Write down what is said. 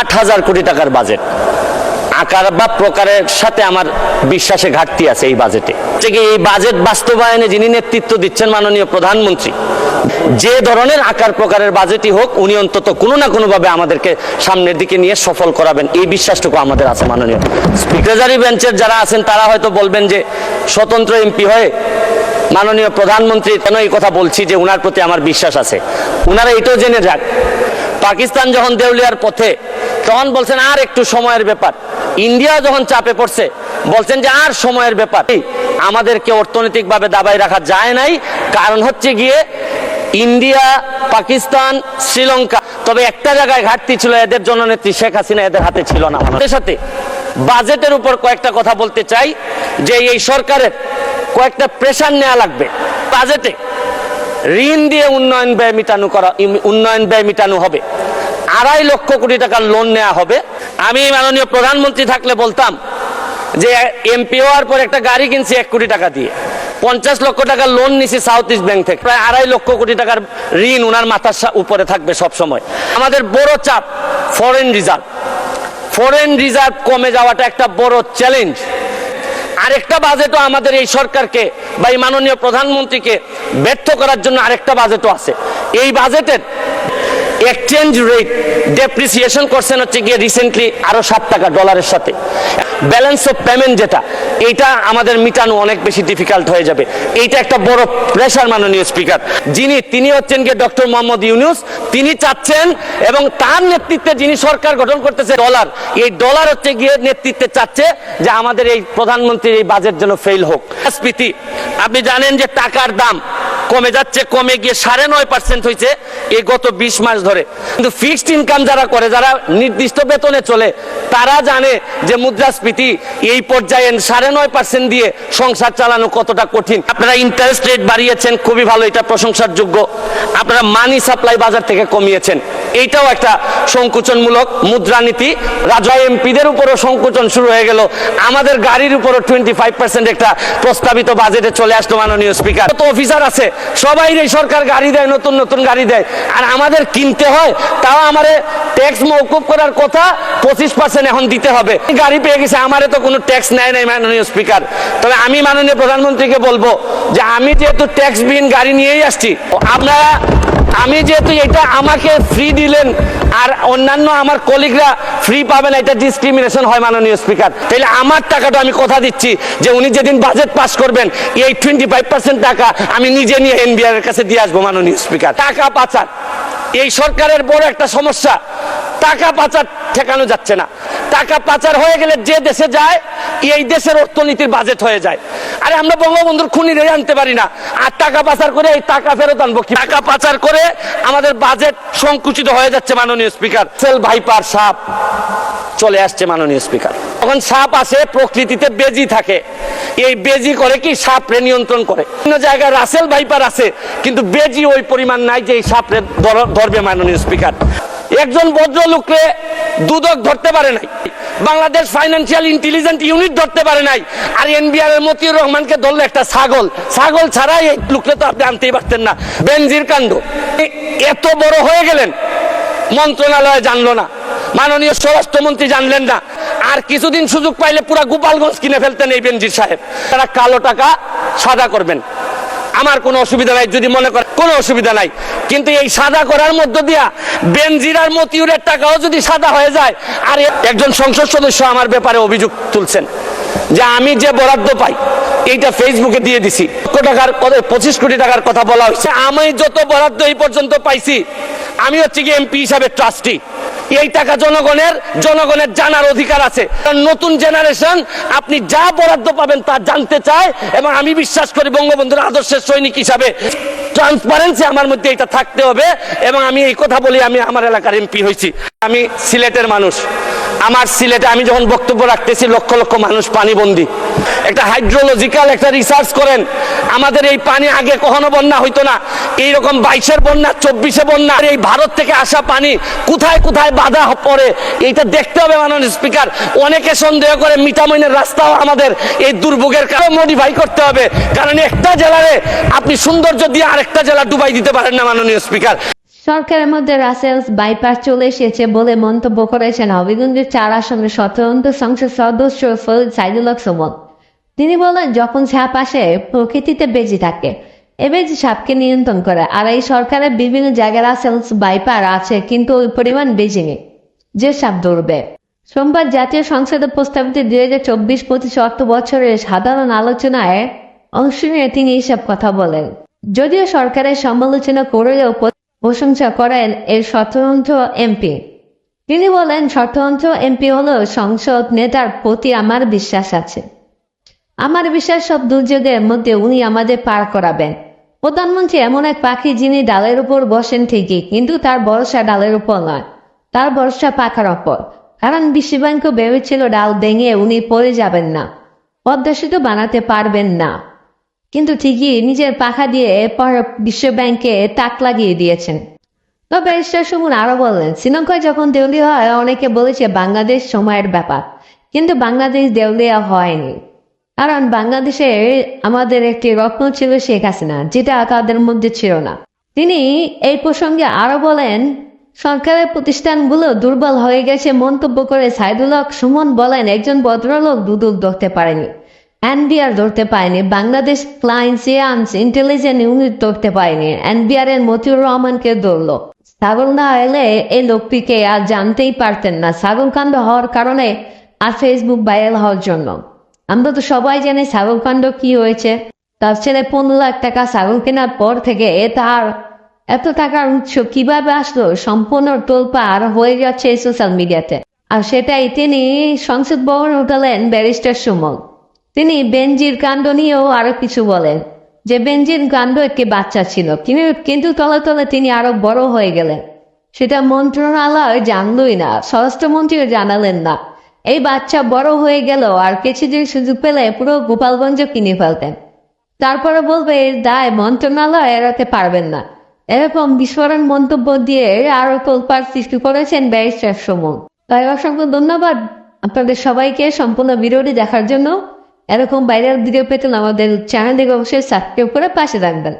আট হাজার কোটি টাকার বাজেট। আকার বা প্রকারের সাথে আমার বিশ্বাসে ঘাটতি আছে এই বাজেটে। যে কি এই বাজেট বাস্তবায়নে যিনি নেতৃত্ব দিচ্ছেন মাননীয় প্রধানমন্ত্রী, যে ধরনের আকার প্রকারের বাজেটই হোক, উনি অন্তত কোনো না কোনোভাবে আমাদেরকে সামনের দিকে নিয়ে সফল করাবেন। এই বিশ্বাসটুকু আমাদের আছে মাননীয়। স্পিকারজারি বেঞ্চের যারা আছেন, তারা হয়তো বলবেন যে স্বতন্ত্র এমপি হয়ে মাননীয় প্রধানমন্ত্রী কেন এই কথা বলছি যে উনার প্রতি আমার বিশ্বাস আছে। উনারা এটাও জেনে যাক। পাকিস্তান যখন দেউলিয়ার পথে তখন বলছেন, আর একটু সময়ের ব্যাপার। ইন্ডিয়া যখন চাপে পড়ছে, বলছেন যে, আর সময়ের ব্যাপার। আমাদেরকে অর্থনৈতিকভাবে দাবাই রাখা যায় নাই। কারণ হচ্ছে গিয়ে, ইন্ডিয়া, পাকিস্তান, শ্রীলঙ্কা, তবে একটা জায়গায় ঘাটতি ছিল, এদের জননেত্রী শেখ হাসিনা এদের হাতে ছিল না। আমাদের সাথে বাজেটের উপর কয়েকটা কথা বলতে চাই, যে এই সরকারের কয়েকটা প্রেশার নেওয়া লাগবে। বাজেটে ঋণ দিয়ে উন্নয়ন ব্যয় মিটানো করা উন্নয়ন ব্যয় মিটানো হবে। আড়াই লক্ষ কোটি টাকার লোন নেওয়া হবে। আমি মাননীয় প্রধানমন্ত্রী থাকলে বলতাম যে এমপি হওয়ার পর একটা গাড়ি কিনছি এক কোটি টাকা দিয়ে। পঞ্চাশ লক্ষ টাকার লোন নিছি সাউথ ইস্ট ব্যাংক থেকে। প্রায় আড়াই লক্ষ কোটি টাকার ঋণ উনার মাথার উপরে থাকবে সব সময় আমাদের বড় চাপ ফরেন রিজার্ভ ফরেন রিজার্ভ কমে যাওয়াটা একটা বড় চ্যালেঞ্জ আরেকটা বাজেটও আমাদের এই সরকারকে বা এই মাননীয় প্রধানমন্ত্রীকে ব্যর্থ করার জন্য আরেকটা বাজেটও আছে। এই বাজেটের এক্সচেঞ্জ রেট ডেপ্রিসিয়েশন করছেন হচ্ছে গিয়ে রিসেন্টলি আরও সাত টাকা ডলারের সাথে। ব্যালেন্স অফ পেমেন্ট যেটা এইটা আমাদের মিটানো অনেক বেশি ডিফিকাল্ট হয়ে যাবে। এইটা একটা বড় প্রেশার মাননীয় স্পিকার যিনি, তিনি হচ্ছেন গিয়ে ডক্টর মোহাম্মদ ইউনুস। তিনি চাচ্ছেন এবং তার নেতৃত্বে যিনি সরকার গঠন করতেছে ডলার এই ডলার হচ্ছে গিয়ে নেতৃত্বে চাচ্ছে যে আমাদের এই প্রধানমন্ত্রীর এই বাজেট যেন ফেল হোক। স্মৃতি আপনি জানেন যে টাকার দাম কমে যাচ্ছে, কমে গিয়ে সাড়ে নয় পার্সেন্ট হয়েছে এই গত বিশ মাস ধরে। কিন্তু ফিক্সড ইনকাম যারা করে, যারা নির্দিষ্ট বেতনে চলে, তারা জানে যে মুদ্রাস্ফীতি এই পর্যায়ে সাড়ে নয় পার্সেন্ট দিয়ে সংসার চালানো কতটা কঠিন। আপনারা ইন্টারেস্ট রেট বাড়িয়েছেন, খুবই ভালো, এটা প্রশংসার যোগ্য আপনারা মানি সাপ্লাই বাজার থেকে কমিয়েছেন। এইটাও একটা সংকুচনমূলক মুদ্রানীতি। রাজা এমপিদের উপরও সংকুচন শুরু হয়ে গেল। আমাদের গাড়ির উপরও টোয়েন্টি ফাইভ পার্সেন্ট একটা প্রস্তাবিত বাজেটে চলে আসলো মাননীয় স্পিকার কত অফিসার আছে সবাই এই সরকার গাড়ি দেয়, নতুন নতুন গাড়ি দেয়। আর আমাদের কিনতে হয়, তাও আমারে ট্যাক্স মৌকুব করার কথা পঁচিশ পার্সেন্ট এখন দিতে হবে। গাড়ি পেয়ে গেছে, আমারে তো কোনো ট্যাক্স নেয় নাই মাননীয় স্পিকার তবে আমি মাননীয় প্রধানমন্ত্রীকে বলব যে, আমি যেহেতু ট্যাক্স বিহীন গাড়ি নিয়েই আসছি, আপনারা আমি যেহেতু এটা আমাকে ফ্রি দিলেন, আর অন্যান্য আমার কলিগরা ফ্রি পাবেন, এটা ডিসক্রিমিনেশন হয় মাননীয় স্পিকার তাহলে আমার টাকাটা আমি কথা দিচ্ছি যে উনি যেদিন বাজেট পাস করবেন, এই টোয়েন্টি ফাইভ পার্সেন্ট টাকা আমি নিজে নিয়ে এনবিআর এর কাছে দিয়ে আসব মাননীয় স্পিকার টাকা পাচার। এই সরকারের বড় একটা সমস্যা। টাকা পাচার ঠেকানো যাচ্ছে না। টাকা পাচার হয়ে গেলে যে দেশে যায়, এই দেশের অর্থনীতির বাজেট হয়ে যায়। আরে আমরা বঙ্গবন্ধুর খুনি রে আনতে পারি না। আর টাকা পাচার করে এই টাকা ফেরত আনব কি টাকা পাচার করে আমাদের বাজেট সংকুচিত হয়ে যাচ্ছে মাননীয় স্পিকার। সেল ভাইপার সাপ চলে আসছে মাননীয় স্পিকার। তখন সাপ আসে, প্রকৃতিতে বেজি থাকে। এই বেজি করে কি? সাপরে নিয়ন্ত্রণ করে। বিভিন্ন জায়গায় রাসেল ভাইপার আছে, কিন্তু বেজি ওই পরিমাণ নাই যে এই সাপরে ধরবে মাননীয় স্পিকার। একজন ভদ্রলোককে দুদক ধরতে পারে নাই, বাংলাদেশ ফাইন্যান্সিয়াল ইন্টেলিজেন্ট ইউনিট ধরতে পারে নাই, আর এনবিআর এর মতিউর রহমানকে ধরলো একটা ছাগল। ছাগল ছাড়াই এই লোককে তো আপনি আনতেই পারতেন না। বেনজির কাণ্ড। এত বড় হয়ে গেলেন, মন্ত্রণালয় জানলো না, মাননীয় স্বরাষ্ট্রমন্ত্রী জানলেন না। আর কিছুদিন সুযোগ পাইলে পুরা গোপালগঞ্জ কিনে ফেলতেন এই বেনজির সাহেব। তারা কালো টাকা সাদা করবেন। আমার কোনো অসুবিধা নাই, যদি মনে করেন কোনো অসুবিধা নাই। কিন্তু এই সাদা করার মধ্য দিয়া বেনজির আর মতিউরের টাকাও যদি সাদা হয়ে যায়, আর একজন সংসদ সদস্য আমার ব্যাপারে অভিযোগ তুলছেন যে আমি যে বরাদ্দ পাই, এইটা ফেসবুকে দিয়ে দিছি। টাকার পঁচিশ কোটি টাকার কথা বলা হয়েছে। আমি যত বরাদ্দ এই পর্যন্ত পাইছি, আমি হচ্ছে কি এমপি হিসাবে ট্রাস্টি এই টাকা জনগণের জনগণের জানার অধিকার আছে। নতুন জেনারেশন আপনি যা বরাদ্দ পাবেন তা জানতে চায়, এবং আমি বিশ্বাস করি বঙ্গবন্ধুর আদর্শের সৈনিক হিসাবে ট্রান্সপারেন্সি আমার মধ্যে এটা থাকতে হবে এবং আমি এই কথা বলি, আমি আমার এলাকার এমপি হয়েছি। আমি সিলেটের মানুষ। আমার সিলেটে আমি যখন বক্তব্য রাখতেছি, লক্ষ লক্ষ মানুষ পানিবন্দী। একটা হাইড্রোলজিক্যাল একটা রিসার্চ করেন। আমাদের এই পানি আগে কখনো বন্যা হইতো না। এইরকম বাইশের বন্যা, চব্বিশে বন্যা, এই ভারত থেকে আসা পানি কোথায় কোথায় বাধা পড়ে, এইটা দেখতে হবে মাননীয় স্পিকার। অনেকে সন্দেহ করে মিঠামইনের রাস্তাও আমাদের এই দুর্ভোগের কারণে মডিফাই করতে হবে। কারণ একটা জেলারে আপনি সৌন্দর্য দিয়ে আরেকটা জেলা ডুবাই দিতে পারেন না মাননীয় স্পিকার। সরকারের মধ্যে রাসেলস বাইপাস চলে এসেছে বলে মন্তব্য করেছেন হবিগঞ্জের চার আসনের স্বতন্ত্র সংসদ সদস্য ফরিদ সাইদুল হক তিনি বলেন, যখন সাপ আসে, প্রকৃতিতে বেঁচে থাকে। এ বেঁচে সাপকে নিয়ন্ত্রণ করে। আর এই সরকারের বিভিন্ন জায়গায় রাসেলস বাইপার আছে, কিন্তু ওই পরিমাণ নেই। যে সাপ দৌড়বে সোমবার জাতীয় সংসদে প্রস্তাবিত দুই হাজার চব্বিশ পঁচিশ অর্থ বছরের সাধারণ আলোচনায় অংশ নিয়ে তিনি এইসব কথা বলেন। যদিও সরকারের সমালোচনা করেও প্রশংসা করেন এর স্বতন্ত্র এমপি। তিনি বলেন, স্বতন্ত্র এমপি হলো সংসদ নেতার প্রতি আমার বিশ্বাস আছে। আমার বিশ্বাস, সব দুর্যোগের মধ্যে উনি আমাদের পার করাবেন। প্রধানমন্ত্রী এমন এক পাখি যিনি ডালের উপর বসেন ঠিকই, কিন্তু তার ভরসা ডালের উপর নয়। তার ভরসা পাখার ওপর। কারণ বিশ্বব্যাংক ভেবেছিল ডাল ভেঙে উনি পড়ে যাবেন না। পদ্মা সেতু বানাতে পারবেন না। কিন্তু ঠিকই নিজের পাখা দিয়ে পর বিশ্বব্যাংকে তাক লাগিয়ে দিয়েছেন। তবে ব্যারিস্টার সুমন আরও বললেন, শ্রীলঙ্কায় যখন দেউলিয়া হয়, অনেকে বলেছে বাংলাদেশ সময়ের ব্যাপার। কিন্তু বাংলাদেশ দেউলিয়া হয়নি। কারণ বাংলাদেশে আমাদের একটি রত্ন ছিল শেখ হাসিনা, যেটা তাদের মধ্যে ছিল না। তিনি এই প্রসঙ্গে আরও বলেন, সরকারের প্রতিষ্ঠানগুলো দুর্বল হয়ে গেছে মন্তব্য করে সাইদুল হক সুমন বলেন, একজন ভদ্রলোক দুদক ধরতে পারেনি, এনবিআর ধরতে পারেনি, বাংলাদেশ ক্লায়েন্সিয়ান্স ইন্টেলিজেন্স ইউনিট ধরতে পারেনি, এনবিআর এর মতিউর রহমানকে ধরলো। ছাগল না এলে এই লোকটিকে আর জানতেই পারতেন না। ছাগলকাণ্ড হওয়ার কারণে আর ফেসবুক ভাইরাল হওয়ার জন্য। আমরা তো সবাই জানি ছাগলকাণ্ড কি হয়েছে। তার ছেলে পনেরো লাখ টাকা ছাগল কেনার পর থেকে এ তার এত টাকার উৎস কীভাবে আসলো, সম্পূর্ণ তোলপাড় হয়ে যাচ্ছে সোশ্যাল মিডিয়াতে আর সেটাই তিনি সংসদ ভবন উঠালেন ব্যারিস্টার সুমন। তিনি বেনজির কাণ্ড নিয়েও আরও কিছু বলেন, যে বেনজির কাণ্ড একটি বাচ্চা ছিল কিন্তু তলে তলে তিনি আরও বড় হয়ে গেলেন। সেটা মন্ত্রণালয় জানলই না, স্বরাষ্ট্রমন্ত্রীও জানালেন না। এই বাচ্চা বড় হয়ে গেল আর কিছুদিন সুযোগ পেলে পুরো গোপালগঞ্জ কিনে ফেলতেন তারপরে বলবে দায় মন্ত্রণালয় এড়াতে পারবেন না। এরকম বিস্ফোরণ মন্তব্য দিয়ে আরও তোলপাড় সৃষ্টি করেছেন ব্যারিস্টার সমন। তাই অসংখ্য ধন্যবাদ আপনাদের সবাইকে সম্পূর্ণ ভিডিওটি দেখার জন্য। এরকম ভাইরাল ভিডিও পেতে আমাদের চ্যানেল থেকে অবশ্যই সাবস্ক্রাইব করে পাশে রাখবেন